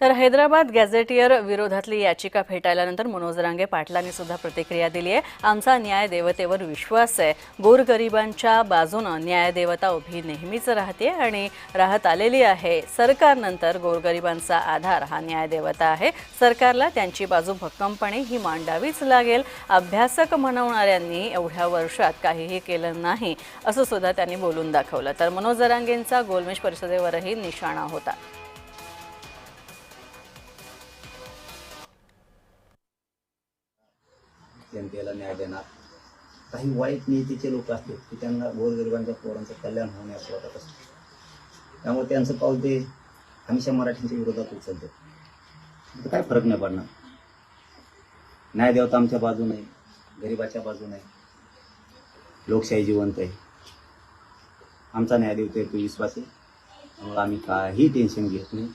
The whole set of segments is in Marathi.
तर हैदराबाद गॅझेटियर विरोधातली याचिका फेटाळल्यानंतर मनोज रांगे पाटलांनी सुद्धा प्रतिक्रिया दिली आहे. आमचा न्याय देवतेवर विश्वास आहे. गोरगरिबांच्या बाजूनं न्यायदेवता उभी नेहमीच राहते आणि राहत आलेली आहे. सरकारनंतर गोरगरिबांचा आधार हा न्यायदेवता आहे. सरकारला त्यांची बाजू भक्कमपणे ही मांडावीच लागेल. अभ्यासक म्हणवणाऱ्यांनी एवढ्या वर्षात काहीही केलं नाही असं सुद्धा त्यांनी बोलून दाखवलं. तर मनोज जरांगेंचा गोलमेज परिषदेवरही निशाणा होता. जनतेला न्याय देणार. काही वाईट नीतीचे लोक असतील की त्यांना गोरगरिबांच्या पोरांचं कल्याण होणे असं वाटत असतं. त्यामुळे त्यांचं पाऊल ते हमेशा मराठींच्या विरोधात उचलते. काय फरक नाही पडणार. न्याय देवता आमच्या बाजूने गरिबाच्या बाजूने. लोकशाही जिवंत आहे. आमचा न्याय देवता तो विश्वास. आहे त्यामुळे आम्ही काही टेन्शन घेत नाही.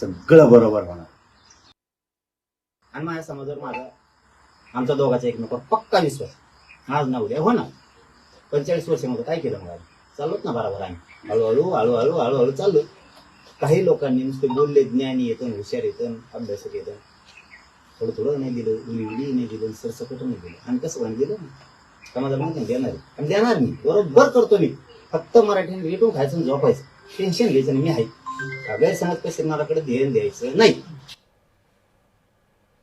सगळं बरोबर होणार. आणि माझ्या समाजावर माझा आमचा दोघाचा एकमेकावर पक्का विश्वास. आज ना उद्या हो ना पंचेचाळीस वर्षामध्ये काय केलं मग? चाललोच ना बरोबर आम्ही. हळूहळू हळूहळू हळूहळू चाललो काही लोकांनी नुसते बोलले ज्ञानी येतं हुशार येतं अभ्यासक येतं थोडं थोडं नाही दिलं उली उली नाही दिलं सरसकट नाही दिलं. आणि कसं पण दिलं ना समाजाला देणार आहे. आणि देणार मी. बरोबर करतो मी. फक्त मराठीने रेटून खायचं आणि झोपायचं. टेन्शन घ्यायचं नाही. मी आहे. गैरसमज मलाकडे ध्यान द्यायचं नाही.